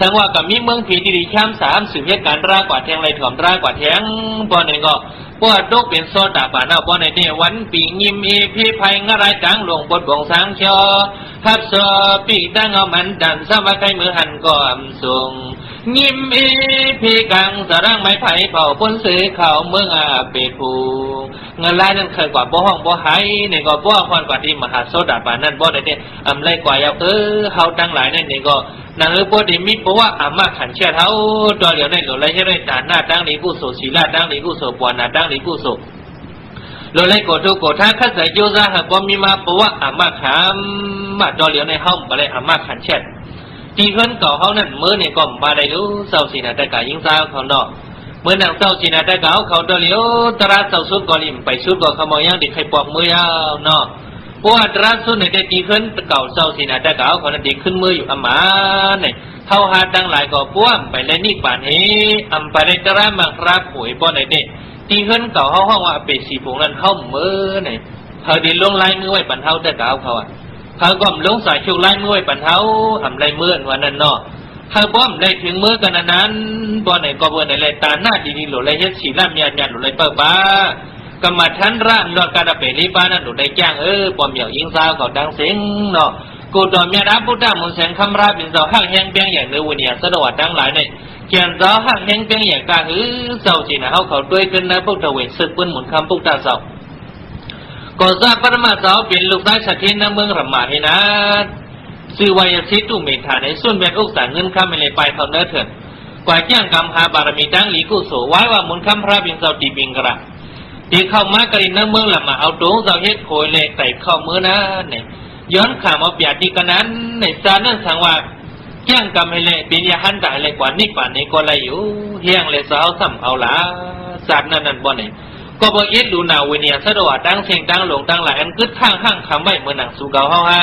สังว่ากับมีเมืองผีดีดีข้ามสามสืบเหตุการณ์รากว่าแทงไรถ่อมรากว่าแทงบ่อนเองก็ปวดโรคเป็นโซดาป่านาปอนไหนเนี่ยวันปีงิมเอพีภัยงอะไรจังหลวงบดบวงสังเชอทับซอปีตั้งเอามันดันสวัสดิ์มือหันก็อำสูง ยิมเอพี่กังสรังไม้ไผ่เผาพ้นซื้อเขาเมืองอาเปผูเงินรายนั้นเคยกว่าบ่ห้องบ่หายเนี่ยก็บ่ฮอนกว่าที่มหาโซดาปานั่นบ่ได้เนี่ยอำไรกว่าเอาเออเฮาทั้งหลายนั่นนี่ก็นางเออปดิมิปวะอามาขันเชื่อเท้าตัวเหลียวในหลวงไรเช่ไรตาหน้าตั้งนี้กุศลศีลาตั้งนี้กุศลปวนาตั้งนี้กุศลหลวงไรโกทุโกท่าขัดใส่โยซาหากว่ามีมาปวะอามาขามมาตัวเหลียวในห้องอะไรอามาขันเชื่อ จีเพิ่นเก่าเขานั่นเมื่อเนี่ยก็มาได้รู้เศร้าสีนาแต่กายิงซาเขาเนาะเมื่อนางเศร้าสีนาแต่กาเขาตัวเลียวตราเศร้าสุดก็ริมไปสุดก็ขโมยยังดิใครปอกมือยาวเนาะเพราะว่าตราสุดในได้ดีขึ้นเก่าเศร้าสินะแต่เก่าคนนั้นดีขึ้นมืออยู่อามาเนี่ยเท่าหาดังหลายก็ป้วมไปเลยนี่ป่านเฮอำไปได้ตรามังราหวยป้อนไหนเนี่ยดีขึ้นเก่าห้องห้องว่าเป็ดสีผงนั้นเข้ามือเนี่ยเขาดีลงลายมือไว้ปันเทาแต่เก่าเขาอะ เขาก็ลงสายคิวลายมือไว้ปันเท้าทำลายมือวันนั้นเนาะเขาป้อมได้ถึงเมื่อกันนั้นป้อไหนก็เบอไหนเลยตาหน้าดีๆหลุดเลยเฮ็ดสีล่ามยานยานหลุดเลยเปิดบ้ากรรมฐานร่านรอดการเปรีปานั้นหนูได้จ้างเออปอมเหยี่ยวยิงสาวก็ดังเสียงเนาะกูตอมยาดาพุทธามุนแสงคำราเป็นเจ้าห้างแห่งเปียงอย่างเนื้อวันเนี่ยสะดวกดังหลายเนี่ยเขียนเจ้าห้างแห่งเปียงอย่างกาหือเจ้าจีนะเขาเขาด้วยขึ้นนะพวกตะเวนศึกปืนหมุนคำพวกตาเจ้า ก็ทราบปรมาเจ้าเป็นลูกชายสัตย์นะเมืองรมาเฮนะซื้อวายสิตุเมธาในส่วนเป็นอุกษาเงินข้ามไม่เลยไปเขาเนื้อเถิดกว่าจ้างกรรมหาบารมีตั้งหลีกุโสไว้ว่ามุนคำพระเป็นเจ้าตีบิงกระที่เข้ามากรินน้ำเมืองละมาเอาตัวเราเฮ็ดโคยเลยใส่เข้ามือนะเนี่ยย้อนขามาเปียดีกันนั้นในซานั่นสังว่าเที่ยงกำให้เลยปีนยาหันตายเลยกว่านี่ป่านนี้ก็เลยอยู่เที่ยงเลยสาวซ้ำเอาละสาดนั่นนั่นบ่เนี่ย ก็บ่เอ็ดดูหนาวิเนียสะดวกดังเสียงดังหลงดังหลายอันกึดทางห้างคำไว้เมื่อหนังสูเกาเฮาฮะ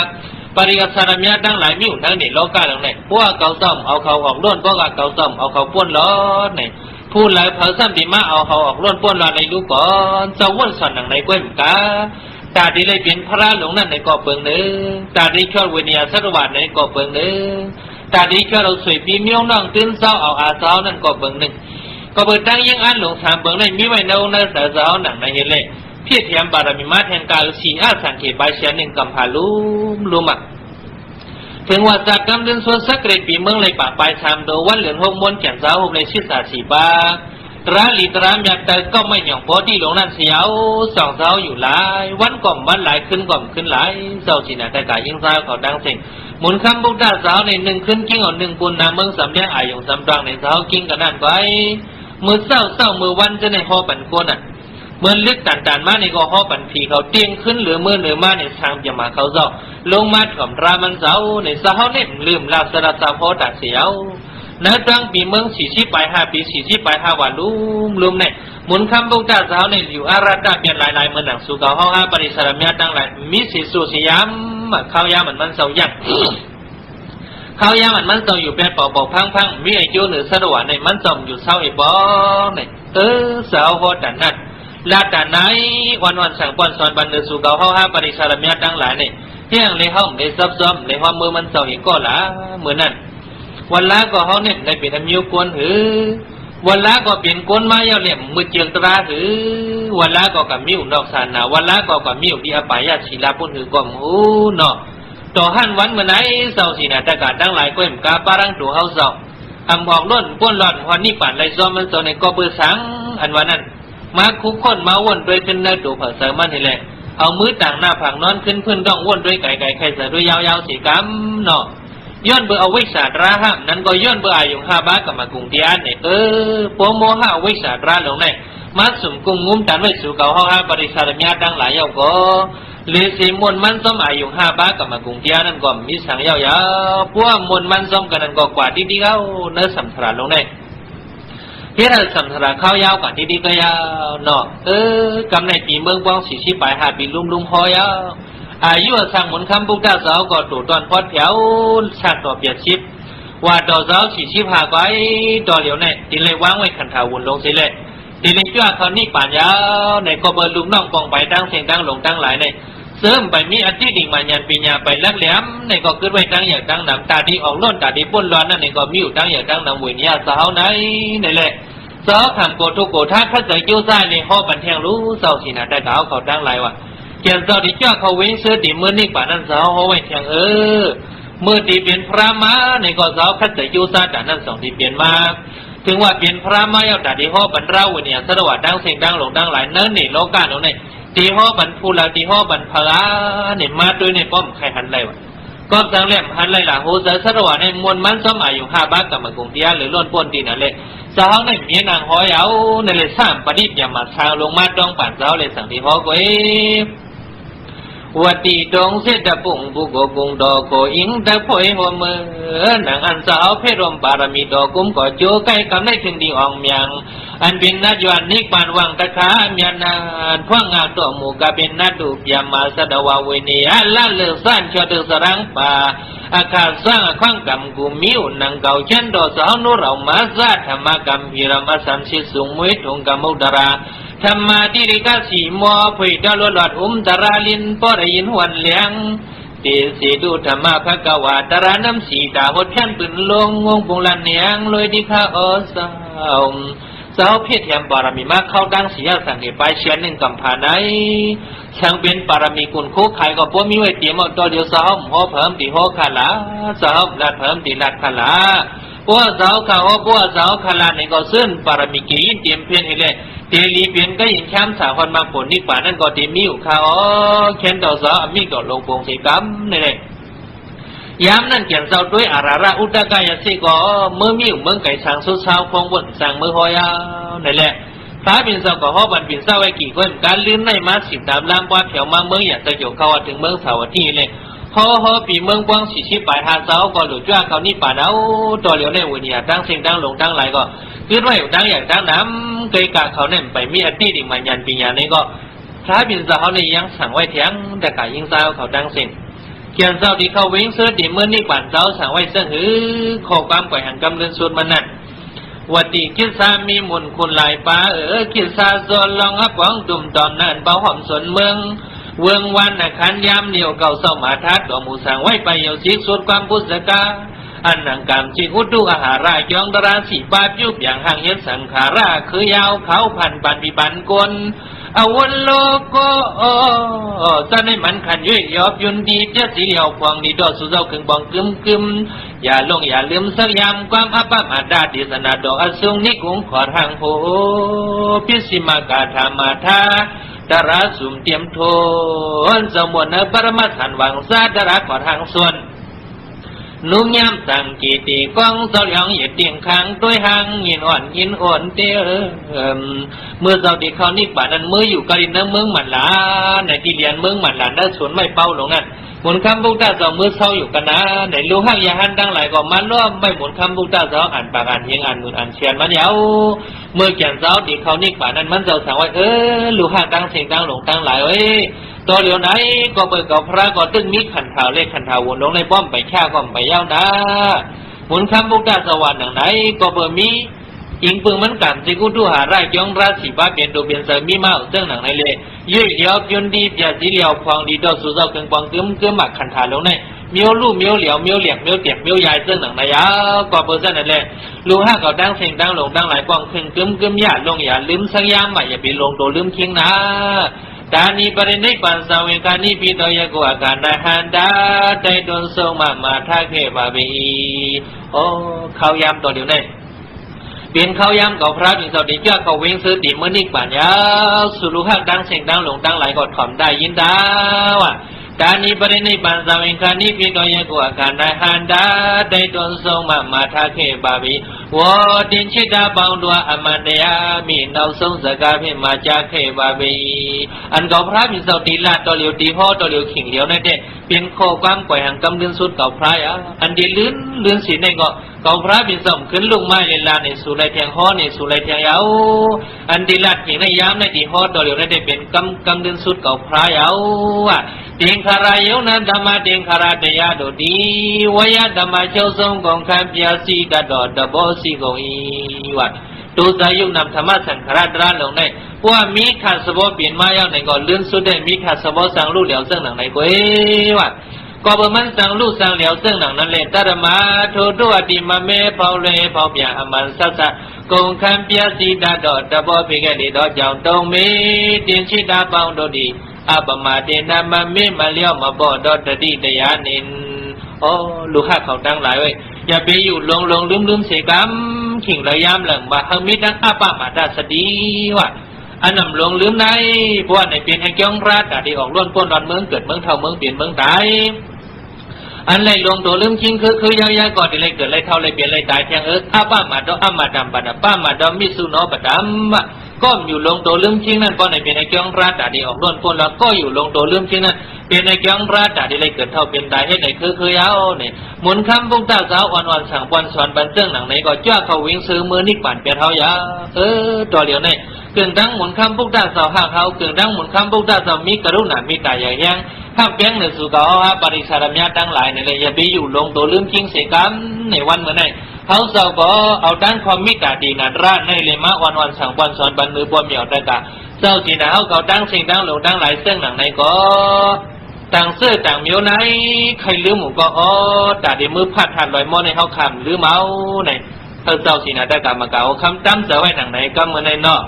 ปริยัสารมีดังหลายมิวทั้งนี่โลกาหลังเนี่ยพวกเก่าซ่อมเอาเขาออกล้วนพวกเก่าซ่อมเอาเขาป้วนล้อเนี่ยพูดแล้วเผอซ้ำดีมาเอาเขาออกล้วนป้วนลาในลูกก่อนเจ้าว่นสันหนังในก้วยกาตาดีเลยเป็นพระหลงนั่นในก่อเปิงเนื้อตาดีชอบเวเนียสรวัตในก่อเปิงเนื้อตาดีชอบเราสวยปีเมียวน้องตื่นเศร้าเอาอาเศร้านั่นก่อเปิงหนึ่ง ก็เปิดตั้งยังอันหลงสามเปิงในมีไว้เนในเสือเศร้าหนังในเฮเล่เพียรเทียมบารมีมาแทนกาลสีอาสังเกตใบเชียนหนึ่งกำพาลุมลุมอะถึงว่าจากกำเดินส่วนสักเกรดปีเมืองเลยป่าปลายชามโดวันเหลืองหกมวนแก่นสาวหกในชิดสาสีบาตราลีตรามอยากแต่ก็ไม่หย่องพอที่หลงนั่นเสียวสองเท้าอยู่หลาย วันก่อมวันหลายขึ้นก่อมขึ้นหลายเศร้าจีนาแต่กายิ่งสาวเขาดังเสียงหมุนคำบุกดาสาวในหนึ่งขึ้นกิ้งอ่อนหนึ่งปุนนาเมืองสำเนียงอายงสำตรังในสาวกิ้งกันนั่นไว้ มือเศร้าเศร้ามือวันจะในหอปันกวนอะเมื่อลึกตันตันมาในก็หอปันผีเขาเตียงขึ้นหรือเมื่อเหนือมาในทางจะมาเขาเจ้าลงมาถ่อมรามันเสาในสาวเนี่ยลืมลาสระสาวพอตัดเสียวเนื้อตั้งปีเมืองสี่สิบไปห้าปีสี่สิบไปห้าวันลุ่มลุ่มเนี่ยหมุนคำบุกตาสาวในอยู่อาราดาเปลี่ยนหลายหลายเมืองหนังสู่เก่าห้องอาปริสารมีตั้งหลายมิสิสุสยามข้าวยามันมันเสายั งข้ายามันมันเสาอยู่เป็นปอกปอกพังพังมีไอโยหรือสะดวกในมันจมอยู่เศร้าไอ้บอเนี่ยเออสาวพอตันนั่นลาดานไหนวันวันสั่งปอนสอนบันเดอสู่เก่าห้องอาปริสารมีตั้งหลายเนี่ยเที่ยงเลยห้องเลยซับซ้อมเลยว่ามือมันเสาอีกก็ละเหมือนนั่นวันละก็เขาเนี่ยได้เป็นมิวกวนหือวันละก็เป็นกวนมาเยาเหลี่ยมมือเจียงตราหือวันละก็กับมิวนอกสานาวันละก็กับมิวดีอปายาศิลาปุ่นหือก็หูเนาะ ต่อหันวันเมื่อไหนเสาสีนาตะการตั้งหลายก้อยมกาปารังตัวเขาเสาทำบอกล้นป้นหลอนวันนี้ป่านไรซ้อมมันเสาในก็เบื่อสังอันวันนั้นมาคุกคนมาวนด้วยขึ้นเนื้อตัวเผอเสริมมันนี่แหละเอามือต่างหน้าผังนอนขึ้นพื้นต้องวนด้วยไก่ไก่ไข่เสือด้วยยาวๆสีกำเนาะย้อนเบอร์เอาไว้สาดราห้ามนั้นก็ย้อนเบอร์อายุห้าบ้ากับมากรุงเตียนเนี่ยเออโปโมห้าไว้สาดราลงเนี่ยมาสุ่มกุงงุ้มตันไว้สู่เก่าห้าห้าบริษัทมีดังหลายเยาก็ เลยสีมวนมันซ้อมอายุห้าบ้ากับมากุงเตียนนั่นก็มีสังยาวๆพวกมวนมันซ้อมกันนั่นก็กว่าที่ที่เขาเนื้อสัมผัสลงเนี่เฮ็ดสัมภาระข้าวยาวกว่าที่ดีก็ยาวเนาะเออกำในปีเมืองบ้องสี่สิปลายหาปีลุ่มลุ่มพอยาวอายุสร้างหมุนคำบุกดาสาวก็ตู่ตอนพอดแถวชาติต่อเปียชิบว่าดอกสาวสี่สิบหาไว้ดอกเหลียวเนี่ยดิเลยวางไว้ขันถาวุ่นลงสิเลยดิเลยจ้าเขานี่ป่านยาวในก็เบอร์ลุงน้องปองไปตั้งเสียงตั้งหลงตั้งหลายใน เสริมไปมีอธิดิ่งมายันปัญญาไปลักแหลมในก็คิดไว้ตั้งอย่างตั้งนำตาดีออกล้นตาดีป้นร้อนนั่นในก็มีอยู่ตั้งอย่างตั้งนำวิญญาสาวไหนนี่แหละสาวทำโกทุกโกท่าข้าเกิดยิ้วซ่าเลยห่อบันเทียงรู้เศร้าสินะได้กล่าวเขาตั้งไรวะเกียนเศร้าที่เจ้าเขาเว้งเสื้อตีมือนี่ป่านั้นสาวห่อไว้เทียงเออเมื่อตีเป็นพระมาในก็สาวข้าเกิดยิ้วซ่าแต่นั้นสองที่เปลี่ยนมาถึงว่าเปลี่ยนพระมาเอาแต่ดีห่อบรรเราเนี่ยสระวัดดังเสียงดังหลงดังหลายเนิ่นนี่โลกาโน่นนี่ ตีห่อบันพูลาตีห่อบันพลาเนี่ยมาด้วยในป้อมใครหันไรวะก็สังเล่มหันไรล่ะโหเสสระวัดในมวลมันสมัยอยู่ห้าบ้านกับมากรเทียหรือล้วนป้นตีนั่นเลยสาวในเมียนางห้อยเอาในเลยสร้างประดิษฐ์อย่ามาชางลงมาต้องป่านสาวเลยสั่งที่ห่อก้อยวัดดีดงเสดปุ่งบุกกุงดอกโกอิงตะพอยหัวมือหนางอันสาวเพรมบารมีดอกกุมก็โจใกล้กำได้ถึงดีอ่องเมียง อันเป็นนัดยวนนิปานวังตะขาเมียนานพ่วงงานตัวหมู่กะเป็นนัดดูยามาสดาวาเวเนียละเลือสั้นชอดสรังป่าอาคาสร้างข้างกำกุมิวนางเก่าเช่นดอสาวนุเรามาซาธรรมกรรมพิรามาสัมสิสุงมุยทงกมุดราธรรมาดิริกาสีมัวผุยดาลลอดอุมตราลินปอได้ยินหวนเลียงเตสีดูธรรมะพระกวาตราน้ำสีดาหดแท่นปืนลงงงปุงลันเนียงลอยดิข้าอสาว สาวเพชรแถมบารมีมาเข้าดังเสียสังเกตไปเชียนหนึ่งกำผาไหนช่างเป็นบารมีกุลคู่ไข่ก็พวกมีไว้เตรียมเอาตัวเดียวสาวหัวเพิ่มตีหัวขาลาสาวลัดเพิ่มตีลัดขาลาพวกสาวข้าวพวกสาวขาลาในก็ซึ่งบารมีกิรินเตรียมเพียนให้เลยเตลีเปลี่ยนก็ยิงแคมสาคนมาผลนี่ป่านั่นก็เตียมมิวเขาเข็นต่อสามีก็ลงปงสีกำนี่เลย ยามนั่นเขียนเศร้าด้วยอาราระอุตกายสิก็เมื่อมิวเมืองไก่ช้างสุดเศร้าคงบนสังมือหอยานี่แหละพระบินเศร้าก็หอบันบินเศร้าไว้กี่คนการลื่นในมาสิบตามลามว่าแถวมาเมืองอยากจะอยู่เขาถึงเมืองสาวัตถีเลยพอฮอปีเมืองกว้างสีชิปลายทางเสาก็หลุดจ้าเขานี่ป่าเอาตัวเหลียวในวันนี้ตั้งเสียงตั้งลงตั้งไหลก็คือว่าอยู่ตั้งอยางตั้งน้ำเคยกะเขาเนี่ยไปมีอดีตอีกมายันปีญานี่ก็พระบินสาวในยังสั่งไว้เถียงแต่กะยิงสาวเขาดังเส้น เขียนเศร้าที่เข้าเว้งเสื้อดีเมื่อนี่ป่านเจ้าสังไว้เสื้อหือข้อความก่อยหันกำเรินส่วนมันนั่นวัดดีคิดซามีมุนคุณหลายป้าเออคิดซาโซนลองอับวังตุ่มตอนนั้นเบาหอมสนเมืองเวืองวันนะขันยามเหนียวเก่าเศร้ามาทัดดอกหมูสังไว้ไปเหี่ยวซิกสุดความพุทธกาอันนังกามจิอุดุอาหารายองดราสีปาบยุบอย่างห่างเย็นสังขาราคือยาวเขาพันปันปีปันกล อาวันโลโกจะในมันขันยุ่ยยอบยุนดีเจ้าสีเหลียวพวงดีดอสุเจ้าขึงบองกึมกึมอย่าลงอย่าลืมสักยามความอัปมาดาดิสนาดอกอสุงนิกุงขอทางโหพิสิมากาธามาทาดาราสุ่มเตรียมโทนสมุนปรมาทันวังซาดาราขอทางส่วน นุ่มยามตั้งกีตีกองเสาหลียงเหยียดเตียงค้างด้วยหางยินอ่อนยินอ่อนเตี้ยเมื่อเสาที่เขานิบานั้นมืออยู่กะลินเนเมืองหมันลาในที่เรียนเมืองหมันลาได้สวนไม่เป้าลงนั่นหมุนคำพุทธเจ้ามือเศร้าอยู่กันนะในลูห้างยาหันดังหลายก็มันร่วมไม่หมุนคำพุทธเจ้าอ่านปากอ่านเฮียงอ่านมืออ่านเชียนมันยาวเมื่อแก่นเจ้าที่เขานิบานั้นมันเจ้าสั่งไว้เออลูห้างตั้งเสียงตั้งหลงตั้งหลายเอ้ย ตัวเดียวไหนก็เปิดกับพระก็ตึงมีขันเท้าเลขขันเท้าวนลงในป้อมไปแค่ก็ไปยาวนะหมุนคำบุกดาสวรรค์หนังไหนก็เปิดมีอิงปึงมันกันสิกุตุหาไรยองราศีบ้าเปลี่ยนตัวเปลี่ยนเสริมมีมาเรื่องหนังในเลยยืดเดียวยนดีเปียสีเหลียวพองดีดอกสุเจ้าเกิงปองเกึมกึมหมักขันทาลงในเมียวลู่เมียวเหลียวเมียวเหลียกเมียวเตียกเมียวยายเรื่องหนังในยาวก็เปิดเส้นนั่นแหละลูห้าก็ดังเสียงดังหลงดังหลายกองขึ้นกึมกึมอย่าลงอย่าลืมสักยามใหม่อย่าไปลงตัวลืมเคียงนะ တာနိပရိနိဗ္ဗာန်သံဝေကာနိပိတောယကုအကန္တဟန္တာတိုက်တွန်းဆုံးမမာထခဲ့ပါပြီ။ဩခေါယမ်တော်ဒီနေ့ပင်ခေါယမ်ကောဖရာဒီစောဒီကြကောဝင်းစတိမနိပါညာဆုလူဟတန်းစင်တန်းလုံတန်းလိုက်ကောထွန်ဒါယင်တာဝတာနိပရိနိဗ္ဗာန်သံဝေကာနိပိတောယကုအကန္တဟန္တာတိုက်တွန်းဆုံးမမာထခဲ့ပါပြီ။ หลงดังไหลกดขอมได้ยินดาว่ะตานีปรินิพพานสวิกานิปิโตยกุอาการดาหันดาได้โดนทรงมามาทักเบาบีวอดินชิดามันเดียมีนาทรงสกาพิมาจากเขบาบีอันก่าพระพิสาวตีลาตัวเหลียวตีห่อตัวเหลียวขิงเหลียวนั่นเด้เป็นข้อความก่อยหังกำเลื่อนสุดเก่าพระอะอันดีลื่นลื่นสีในก็เก่าพระพิสาวขึ้นลุงไม้เลนลาในสู่ไรเทียงห่อในสู่ไรเทียงยาอันดีลาดขิงในยามในตีห่อตัวเหลียวนั่นเด้เป็นกำกำเลื่อนสุดเก่าพระยาอะ တင်္ခရာယုံနာဓမ္မတင်္ခရာတရားတို့သည်ဝယဓမ္မချုပ်ဆုံးကုန်ခံပြစီတတ်တော်တဘောစီကုန်၏ဝါဒုသယုံနာဓမ္မသံခရတရာလုံး၌ပွားမိခသဘောပြင်မရောက်နိုင်ကောလွန်းစွတဲ့မိခသဘောဆောင်လို့လျောက်စံနိုင်လိုက်ကွယ်ဝါကောပမန်ဆောင်လို့ဆောင်လျောက်စံနိုင်နဲ့လေတရမထိုတို့အတိမမဲပေါင်းလဲပေါင်းပြန်အမှန်ဆက်ဆက်ကုန်ခံပြစီတတ်တော်တဘောပေခဲ့လေတော့ကြောင့်တုံမေတင်ချိတာပေါင်းတို့သည် อาปมาเดนามาเมมาเลี้ยวมาบอดอดดีตยานินโอ้ลูกห้าเขาดังหลายเว้ยอย่าไปอยู่ลงลงลืมลืมเสกัมขิงระยามหลังมาเฮมิดนักอาปามาดาสดีว่ะอันนำลงลืมในเพราะในเปลี่ยนแห่งเกี้งราชาดีออกล้วนพ้นรอนเมืองเกิดเมืองเท่าเมืองเปลี่ยนเมืองตายอันไรลงตัวลืมจริงคือคือยาวยาก่อนอะไรเกิดอะไรเท่าอะไรเปลี่ยนอะไรตายแทงเอิร์ธอาป้ามาดออามาดำบัดป้ามาดอมิสุโนบัดำ ก็อยู่ลงตัวลืมจริงนั่นก็ในเป็นในเกี่ยงราชแต่ที่ออกล้วนพ้นแล้วก็อยู่ลงตัวลืมจริงนั่นเป็นในเกี่ยงราชแต่ที่ไรเกิดเท่าเป็นตายให้ไหนคือคือยาวเนี่ยหมุนคำพุกตาสาวอ่อนๆสั่งปอนสอนบันเจิงหนังไหนก็จ้าเขาวิ่งซื้อมือนิกปั่นเปียเท่ายาเออตัวเดียวเนี่ยกึ่งดังหมุนคำพุกตาสาวห่างเขาเกึ่งดังหมุนคำพุกตาสาวมีกรุณามีตาอย่างยังข้ามแก๊งในสุกอาปริสารมญาตั้งหลายในเลยอย่าไปอยู่ลงตัวลืมจริงเสียกันในวันเมื่อไหร่ เขาเจ้าก็เอาด้านความมิกาดีนันราในเลยมาวันวันสั่งวันสอนบันมือปวมเหมียวแตะกะเจ้าจีนาเขาเขาตั้งเสิ่งตั้งหลงตั้งหลายเส้นหนังในก็ต่างเสื้อต่างมียวไหนใครลืมหมูก็อ๋อแต่ดีมือพัดหันลอยมอในเขาคำหรือเมาในเขาเจ้าจีนาแตะกะมาเก่าคำตั้มเสือไว้หนังไหนก็เมื่อในนอก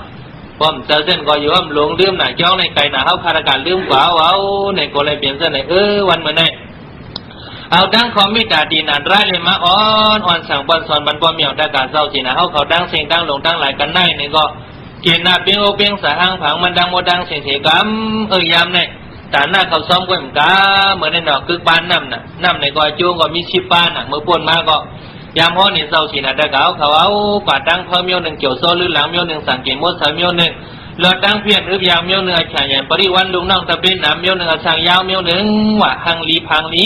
ป้อมเส้นก็อยู่อ้อมหลวงลืมหน่ะเจ้าในไก่หน่ะเฮาคาราการลืมกว่าเอาในก็เลยเปลี่ยนเส้นในเออวันเมื่อไหร่ เอาดังของมิตาดีนันร้ายเลยมาอ่อนอ่อนสั่งบอลสอนบันบ่เมียวดาการเศร้าสินะเฮาเขาดังเสียงดังหลงดังหลายกันได้นี่ก็เกียนหน้าเปียงโอเปียงสาหังผังมันดังโมดังเสียงเสียกำเอ้ยยามเนี่ยแต่หน้าเขาซ้อมก็เหมือนกันเหมือนในดอกกึกบ้านน้ำน่ะน้ำในก็จูงก็มีชิบบ้านน่ะเมื่อปวนมาก็ยามห้อนี่เศร้าสินะดากาเขาเอากว่าดังเพิ่มเมียวหนึ่งเกี่ยวโซ่หรือหลังเมียวหนึ่งสังเกตมดสามเมียวหนึ่งลอดดังเพียนหรือยาวเมียวเนื้อฉายใหญ่ปริวันลุงน้องตะเป็นหนามเมียวเนื้อสางยาวเมียวหนึ่งว่าหังลีพังลี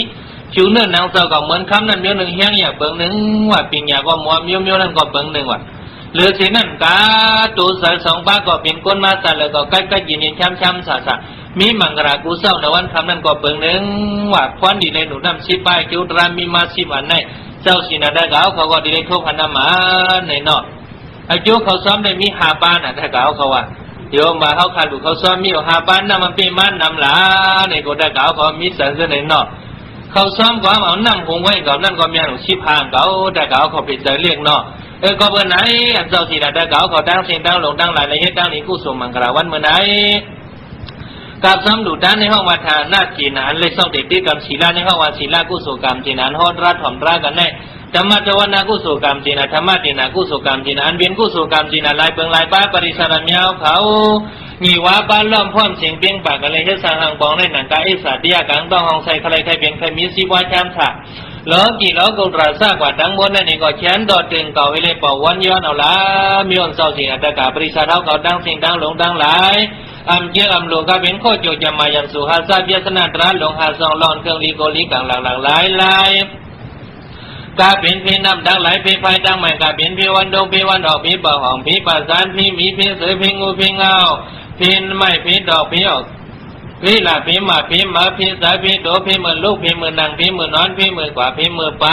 ผิวเนื้อนางเจ้าก็เหมือนคำนั้นเมียวหนึ่งเฮียงอย่าเบิ่งหนึ่งว่าปิงยาก็มัวเมียวเมียวนั่นก็เบิ่งหนึ่งว่าเหลือสินั่นกาตูสายสองป้าก็เป็นก้นมาสัแล้วก็ใกล้ใกล้ยินยินช้ำช้ำสาสะมีมังกรากูเศร้าในวันคำนั้นก็เบิ่งหนึ่งว่าควันดีในหนูน้ำสิบใบคิวตรามีมาสิบอันในเจ้าสินาได้เกาเขาก็ดีในทุกพันนามาในนอกอายุเขาซ้อมได้มีหาบ้านอะถ้าเกาเขาว่าโยมมาเขาขาดูเขาซ้อมมีหาบ้านนำมันเป็นมันนำหลาในก็ได้เก่าเขามีสันเสนนาะ เขาซ้อมก็เอานำคงไว้กับนั่นก็มีหนุ่ชิพางเขาได้เก่าเขาเป็นใจเรียกเนาะเออก็เมื่อไหนอันเจ้าที่ได้เก่าเขาตั้งสิ่งตั้งหลงตั้งหลายละเอียดตั้งนี้กู้ส่งมังกรวันเมื่อไหนกับซ้ำดูด้านในห้องวัดทานาจีนานเลยส่งเด็กที่กับศีลาในห้องวัดศีลากู้ส่งกรรมจีนานฮอดรัดถ่อมรักกันแน่ธรรมะจวนากุศลกรรมจีนะธรรมะจีนะกุศลกรรมจีนะอันเป็นกุศลกรรมจีนะลายเปิงลายป้าปริสารมยวเขา มีว่าบ้านล้อมพร้อมเสียงเปียงปากอะไรเฮ็ดสร้างหางบองในหนังกาเอสาติยากังต้องห้องใส่ใครใครเป็นใครมีสิวาชามฉะล้อกี่ล้อกุราซากว่าทั้งหมดนั่นนี่ก็เขียนดอดตึงเก่าไว้เลยเป่าวันย้อนเอาละมีอนเศร้าสิอัตกาปริสารเขาดังสิ่งดังหลงดังหลายอัมเจียอัมโลกาเป็นโคโจจะมายังสุหาซาเบียสนาตราหลงหาซองลอนเครื่องลีโกลีกังหลังหลังหลายหลายกาเป็นพี่น้ำดังไหลพี่ไฟดังใหม่กาเป็นพี่วันดงพี่วันดอกพี่เป่าหอมพี่ปาสานพี่มีพี่เสือพี่งูพี่เงา พี่ไม้พี่ดอกพี่ออกพี่หลาพี่หมาพี่หมาพี่สายพี่โตพี่มือลูกพี่มือนางพี่มือนอนพี่มือกว่าพี่มือไป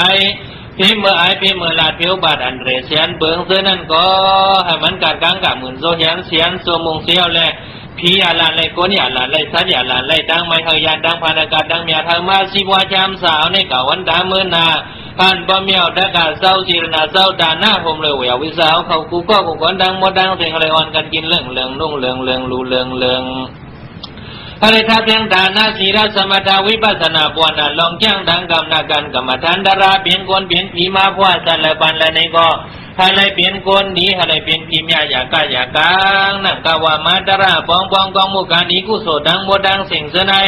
พี่มือไอพี่มือลาดพี่บาดอันเรเสียนเบิงเสื้อนั่นก็ให้มันกัดกังกับหมื่นโซเฮียนเสียนโซมงเสียวแลพี่อาลานไลก้นอาลานไลสัตยาลานไลดังไม่เฮยานดังพานากาศดังเมียทางมาสิบวาจามสาวในเก่าวันดาเมื่อนา ผ่านบ่เมียวดากาเศร้าจีรนาเศร้าดาหน้าผมเลยเหวียววิสาวเขากูก็กูก่อนดังมดดังเสียงอะไรอ่อนกันกินเรื่องเรื่องนุ่งเรื่องเรื่องรูเรื่องเรื่องอะไรท่าเพียงดานาศีรสมถาวิปัสนาปวนาลองแจ้งดังกำนาการกรรมฐานดาราเปลี่ยนคนเปลี่ยนผีมาพวาสันละปันละในก็อะไรเปลี่ยนคนนี้อะไรเปลี่ยนพิมยาอยากาอยากกังนั่งกาวามาดาราปองปองกองมุกานีกุโสดังโมดังสิ่งเสนาย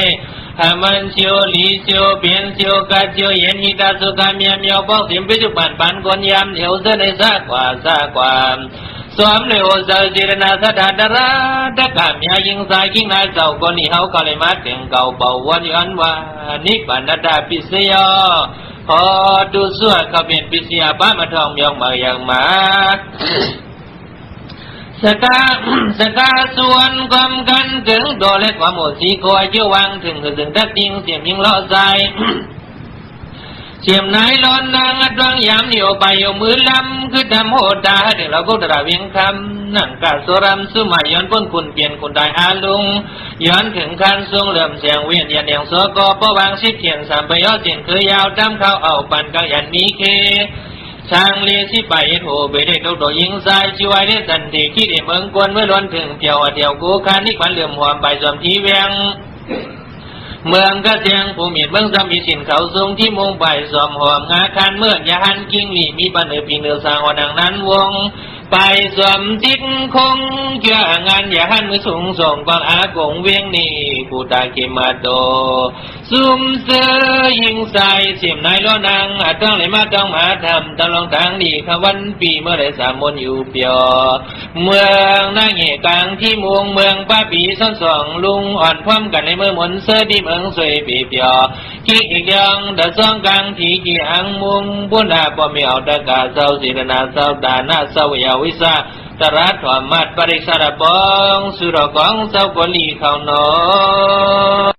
ခမန်ချောလီချောပင်ချောကချောယင်ဤတာသုခမြေမြောပေါ့တင်ပိစုပန်ပန်ကွန်ယံယောဇနေဇကွာဇကွာသွားမလို့ဇာတိရနာသတ္တတရာတက္ကမြာယင်သာကိနာသောကောနိဟောကလမတင်ကောဘောဝနိအန်ဝါနိဗ္ဗာနတပစ္စယောဟောတုစွခပင်ပစ္စယဘာမထောင်မြောက်မယံမာ สก้าสกาสกาส่วนความกันถึงโดเล็กว่าหมดสีคอยเชื่อวังถึงถึงถึงทักจริงเสียมยิงเลาะใจเสียมนายร้อนนางอัดวังยามเหนียวไปเอามือลำคือทำโหดดาถึงเราก็ตระเวียงคำนั่งกาสรำสุมาย้อนพ้นคุณเปลี่ยนคุณได้อาลุงย้อนถึงคันทรงเหลื่อมเสียงเวียนยันเดียงโสกอปะวางสิเทียนสามประยอดเจียนคือยาวจำเข้าเอาปันกังยันมีเค ช่างเลียสิไปโถไปได้ดอกดอกยิงสายชิวายได้สันติคิดเอเมืองกวนเมื่อล้นถึงเที่ยวเที่ยวกูคานิควันเหลื่อมหัวไปสวมทีเวียงเมืองกระเจียงผู้มีเมืองจำมีสินเขาสูงที่มงไปสอมหอมงาคันเมื่อยาหันกิ้งหลีมีปันเอปีเนือสางวนังนั้นวง ไปสวมจิตคงเกี่ยงานอย่าหันมือสูงส่งกองอากงเวียงนี่ผู้ตาเกมาโดซุมเสือยิงใส่เสียมนายล้อนางอาจต้องเลยมาต้องมาทำตลองทางดีขวันปีเมื่อไรสามมนอยู่เปียวเมืองนางเหกลางที่มวงเมืองป้าปีซ่อนสองลุงอ่อนพร้อมกันในเมื่อมนเสือที่เมืองสวยปีเปียว จีอีกยังดะสองกังทีกี่อังมุงบุญาปมีเอาตะกาเศร้าศิรนาเศร้าดานาเศร้ายาวิสาตรัสถอมัดปริสารปองสุรกองเศร้ากลีเขานอ